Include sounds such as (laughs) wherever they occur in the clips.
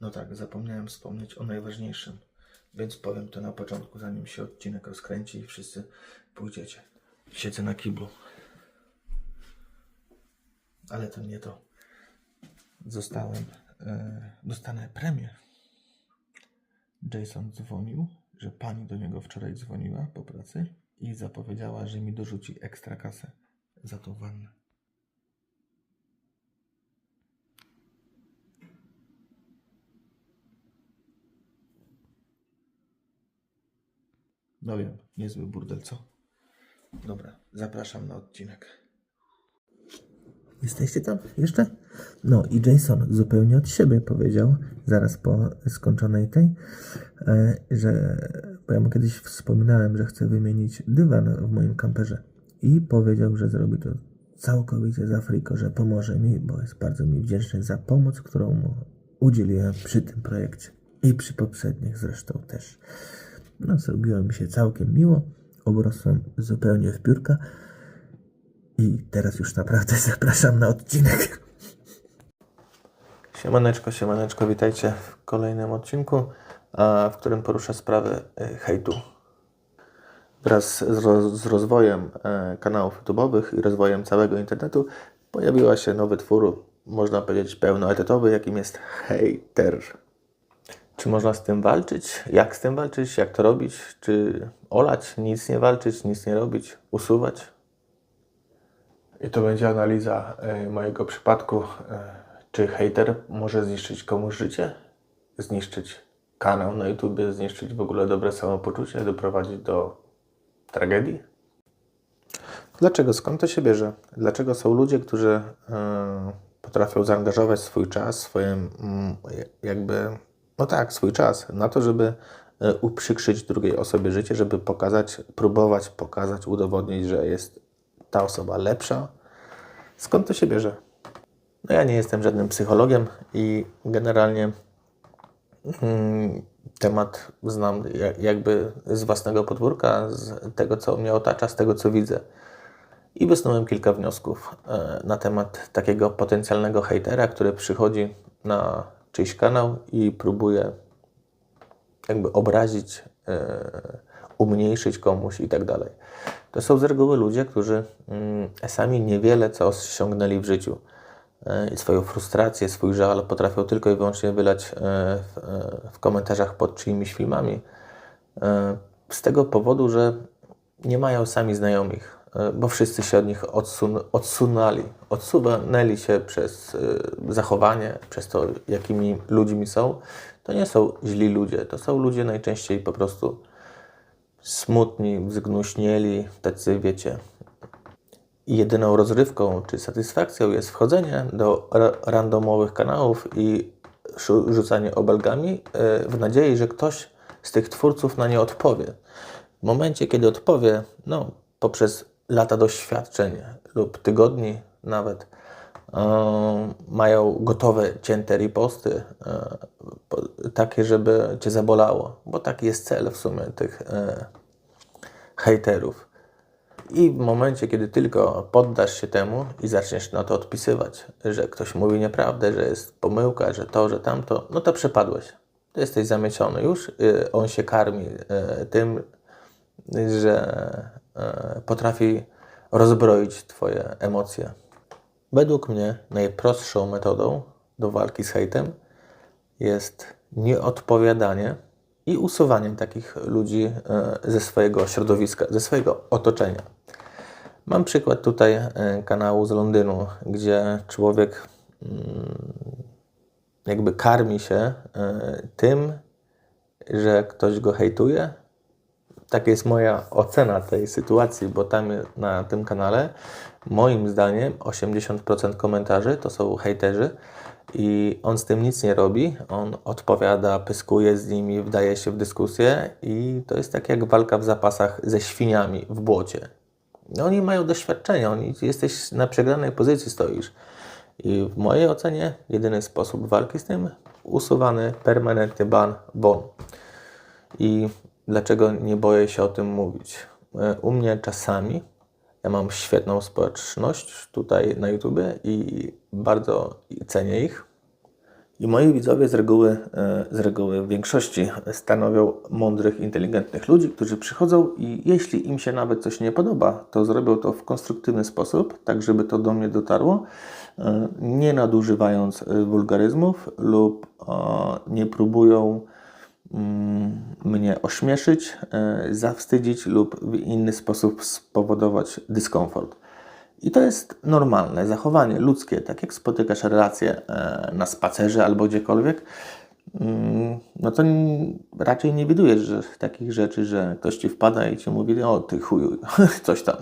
No tak, zapomniałem wspomnieć o najważniejszym, więc powiem to na początku, zanim się odcinek rozkręci i wszyscy pójdziecie. Siedzę na kiblu. Ale to nie to. Zostałem, e, dostanę premię. Jason dzwonił, że pani do niego wczoraj dzwoniła po pracy i zapowiedziała, że mi dorzuci ekstra kasę za tą wannę. No wiem, niezły burdel, co? Dobra, zapraszam na odcinek. Jesteście tam jeszcze? No i Jason zupełnie od siebie powiedział, zaraz po skończonej tej, e, że, bo ja mu kiedyś wspominałem, że chcę wymienić dywan w moim kamperze i powiedział, że zrobi to całkowicie za friko, że pomoże mi, bo jest bardzo mi wdzięczny za pomoc, którą mu udzieliłem przy tym projekcie i przy poprzednich zresztą też. No, zrobiło mi się całkiem miło, obrosłem zupełnie w piórka i teraz już naprawdę (laughs) zapraszam na odcinek. Siemaneczko, siemaneczko, witajcie w kolejnym odcinku, w którym poruszę sprawę e, hejtu. Wraz z rozwojem e, kanałów YouTube'owych i rozwojem całego internetu pojawiła się nowy twór, można powiedzieć pełnoetatowy, jakim jest hater. Czy można z tym walczyć? Jak z tym walczyć? Jak to robić? Czy olać, nic nie walczyć, nic nie robić, usuwać? I to będzie analiza e, mojego przypadku. E, czy hater może zniszczyć komuś życie? Zniszczyć kanał na YouTube, zniszczyć w ogóle dobre samopoczucie, doprowadzić do tragedii? Dlaczego? Skąd to się bierze? Dlaczego są ludzie, którzy e, potrafią zaangażować swój czas, swoje mm, jakby, no tak, swój czas na to, żeby e, uprzykrzyć drugiej osobie życie, żeby pokazać, próbować pokazać, udowodnić, że jest ta osoba lepsza. Skąd to się bierze? No ja nie jestem żadnym psychologiem i generalnie mm, temat znam ja- jakby z własnego podwórka, z tego, co mnie otacza, z tego, co widzę. I wysnułem kilka wniosków e, na temat takiego potencjalnego hejtera, który przychodzi na czyjś kanał i próbuje jakby obrazić, e, umniejszyć komuś i tak dalej. To są z reguły ludzie, którzy mm, sami niewiele co osiągnęli w życiu. E, I swoją frustrację, swój żal potrafią tylko i wyłącznie wylać e, w, komentarzach pod czyimiś filmami. Z tego powodu, że nie mają sami znajomych, e, bo wszyscy się od nich odsun odsunęli. Odsunęli się przez e, zachowanie, przez to, jakimi ludźmi są. To nie są źli ludzie, to są ludzie najczęściej po prostu smutni, zgnuśnieli, tacy wiecie. I jedyną rozrywką czy satysfakcją jest wchodzenie do ra randomowych kanałów i rzucanie obelgami e, w nadziei, że ktoś z tych twórców na nie odpowie. W momencie, kiedy odpowie, no, poprzez lata doświadczeń lub tygodni nawet, e, mają gotowe, cięte riposty, po, takie, żeby Cię zabolało, bo taki jest cel w sumie tych e, hejterów. I w momencie, kiedy tylko poddasz się temu i zaczniesz na to odpisywać, że ktoś mówi nieprawdę, że jest pomyłka, że to, że tamto, no to przepadłeś. To jesteś zamieciony już. y, On się karmi y, tym, że y, potrafi rozbroić Twoje emocje. Według mnie najprostszą metodą do walki z hejtem jest nieodpowiadanie i usuwanie takich ludzi e, ze swojego środowiska, ze swojego otoczenia. Mam przykład tutaj e, kanału z Londynu, gdzie człowiek mm, jakby karmi się e, tym, że ktoś go hejtuje. Tak jest moja ocena tej sytuacji, bo tam na tym kanale moim zdaniem 80% komentarzy to są hejterzy i on z tym nic nie robi. On odpowiada, pyskuje z nimi, wdaje się w dyskusję i to jest tak jak walka w zapasach ze świniami w błocie. No, oni mają doświadczenie, oni, jesteś na przegranej pozycji stoisz. I w mojej ocenie jedyny sposób walki z tym usuwany permanentny ban bon. I dlaczego nie boję się o tym mówić? E, U mnie czasami ja mam świetną społeczność tutaj na YouTube i bardzo cenię ich. I moi widzowie z reguły, e, z reguły w większości stanowią mądrych, inteligentnych ludzi, którzy przychodzą i jeśli im się nawet coś nie podoba, to zrobią to w konstruktywny sposób, tak żeby to do mnie dotarło, e, nie nadużywając wulgaryzmów lub nie próbują mnie ośmieszyć, zawstydzić lub w inny sposób spowodować dyskomfort. I to jest normalne zachowanie ludzkie, tak jak spotykasz relacje e, na spacerze albo gdziekolwiek, mm, no to raczej nie widujesz że takich rzeczy, że ktoś ci wpada i ci mówi, o ty chuju, (laughs) coś tam.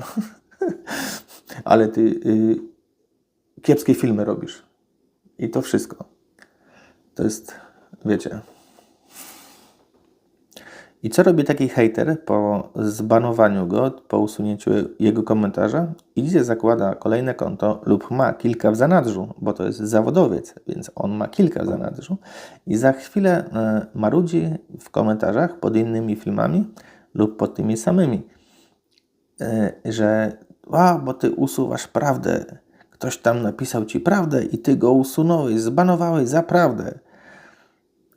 (laughs) Ale ty y, kiepskie filmy robisz. I to wszystko. To jest, wiecie, i co robi taki hater po zbanowaniu go, po usunięciu jego komentarza? Idzie, zakłada kolejne konto lub ma kilka w zanadrzu, bo to jest zawodowiec, więc on ma kilka w zanadrzu i za chwilę e, marudzi w komentarzach pod innymi filmami lub pod tymi samymi, e, że a, bo ty usuwasz prawdę, ktoś tam napisał ci prawdę i ty go usunąłeś, zbanowałeś za prawdę.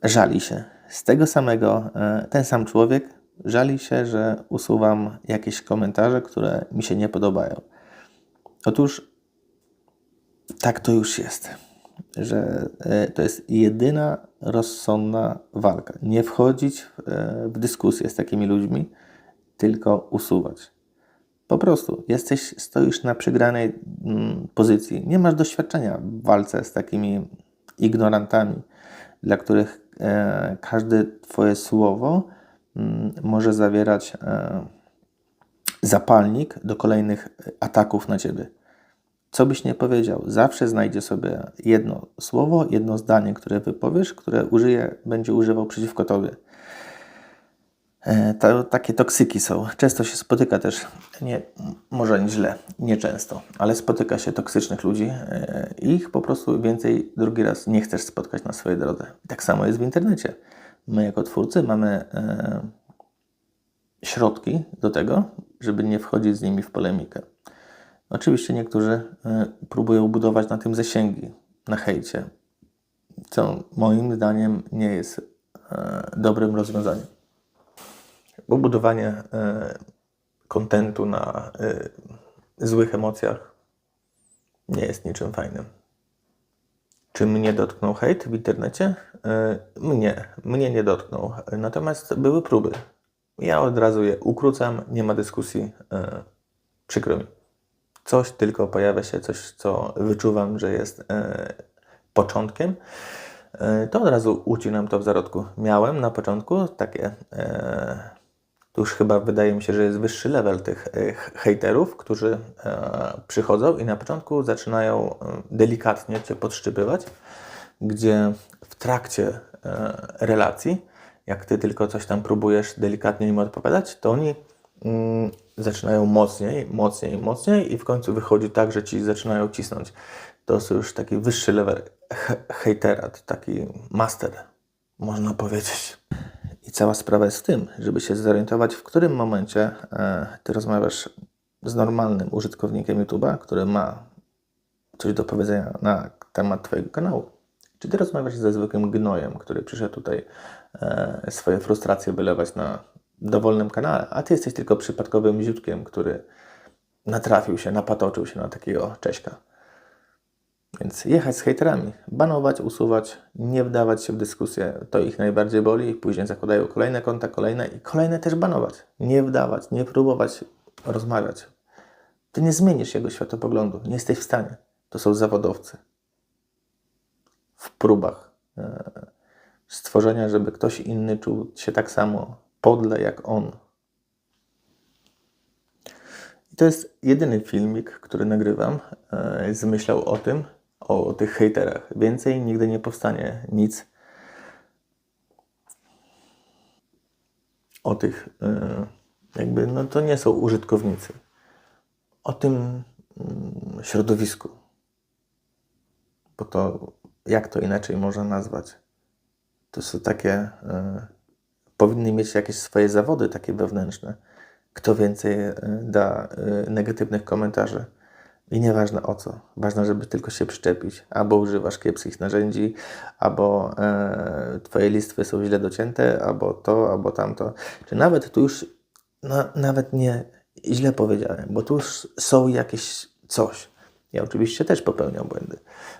Żali się z tego samego, e, ten sam człowiek żali się, że usuwam jakieś komentarze, które mi się nie podobają. Otóż tak to już jest, że e, to jest jedyna rozsądna walka. Nie wchodzić w, e, w dyskusję z takimi ludźmi, tylko usuwać. Po prostu jesteś, stoisz na przegranej mm, pozycji. Nie masz doświadczenia w walce z takimi ignorantami, dla których E, każde Twoje słowo mm, może zawierać e, zapalnik do kolejnych ataków na Ciebie. Co byś nie powiedział, zawsze znajdzie sobie jedno słowo, jedno zdanie, które wypowiesz, które użyje, będzie używał przeciwko Tobie. E, to, takie toksyki są. Często się spotyka też, nie, może źle, nie często, ale spotyka się toksycznych ludzi e, i ich po prostu więcej drugi raz nie chcesz spotkać na swojej drodze. Tak samo jest w internecie. My jako twórcy mamy e, środki do tego, żeby nie wchodzić z nimi w polemikę. Oczywiście niektórzy e, próbują budować na tym zasięgi, na hejcie, co moim zdaniem nie jest dobrym rozwiązaniem bo budowanie e, kontentu na e, złych emocjach nie jest niczym fajnym. Czy mnie dotknął hejt w internecie? E, mnie, mnie nie dotknął. Natomiast były próby. Ja od razu je ukrócam, nie ma dyskusji. Przykro mi. Coś tylko pojawia się, coś, co wyczuwam, że jest początkiem to od razu ucinam to w zarodku. Miałem na początku takie to już chyba wydaje mi się, że jest wyższy level tych e, hejterów, którzy e, przychodzą i na początku zaczynają e, delikatnie Cię podszczypywać, gdzie w trakcie relacji, jak Ty tylko coś tam próbujesz delikatnie im odpowiadać, to oni mm, zaczynają mocniej, mocniej, mocniej i w końcu wychodzi tak, że Ci zaczynają cisnąć. To jest już taki wyższy level hejtera, taki master, można powiedzieć. I cała sprawa jest w tym, żeby się zorientować, w którym momencie e, ty rozmawiasz z normalnym użytkownikiem YouTube'a, który ma coś do powiedzenia na temat Twojego kanału. Czy ty rozmawiasz ze zwykłym gnojem, który przyszedł tutaj e, swoje frustracje wylewać na dowolnym kanale, a ty jesteś tylko przypadkowym ziutkiem, który natrafił się, napatoczył się na takiego Cześka. Więc jechać z hejterami, banować, usuwać, nie wdawać się w dyskusję, to ich najbardziej boli, później zakładają kolejne konta, kolejne i kolejne też banować. Nie wdawać, nie próbować rozmawiać. Ty nie zmienisz jego światopoglądu, nie jesteś w stanie. To są zawodowcy. W próbach e, stworzenia, żeby ktoś inny czuł się tak samo podle jak on. I to jest jedyny filmik, który nagrywam. E, zmyślał o tym, o tych hejterach. Więcej nigdy nie powstanie nic o tych, e, jakby, no to nie są użytkownicy. O tym mm, środowisku. Bo to, jak to inaczej można nazwać? To są takie, e, powinny mieć jakieś swoje zawody takie wewnętrzne. Kto więcej e, da negatywnych komentarzy I nieważne o co. Ważne, żeby tylko się przyczepić. Albo używasz kiepskich narzędzi, albo e, twoje listwy są źle docięte, albo to, albo tamto. Czy nawet tu już, no, nawet nie źle powiedziałem, bo tu już są jakieś coś. Ja oczywiście też popełniam błędy,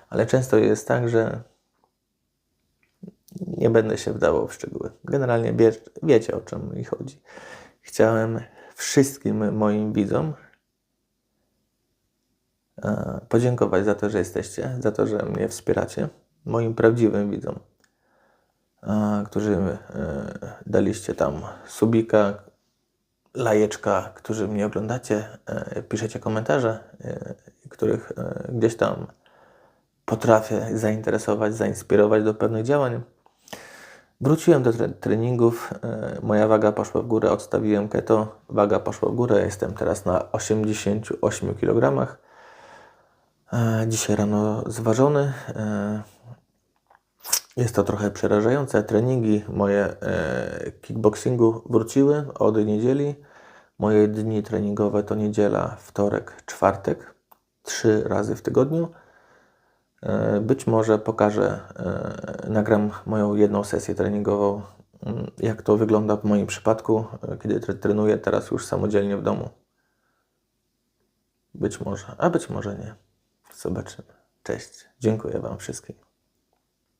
ale często jest tak, że nie będę się wdawał w szczegóły. Generalnie wie, wiecie o czym mi chodzi. Chciałem wszystkim moim widzom podziękować za to, że jesteście, za to, że mnie wspieracie. Moim prawdziwym widzom, e, którzy e, daliście tam subika, lajeczka, którzy mnie oglądacie, e, piszecie komentarze, e, których e, gdzieś tam potrafię zainteresować, zainspirować do pewnych działań. Wróciłem do tre- treningów, e, moja waga poszła w górę, odstawiłem keto, waga poszła w górę, jestem teraz na 88 kg. E, Dzisiaj rano zważony. E, Jest to trochę przerażające. Treningi moje e, kickboxingu wróciły od niedzieli. Moje dni treningowe to niedziela, wtorek, czwartek. Trzy razy w tygodniu. Być może pokażę, nagram moją jedną sesję treningową, mm, jak to wygląda w moim przypadku, kiedy tre- trenuję teraz już samodzielnie w domu. Być może, a być może nie. Zobaczymy. Cześć. Dziękuję Wam wszystkim.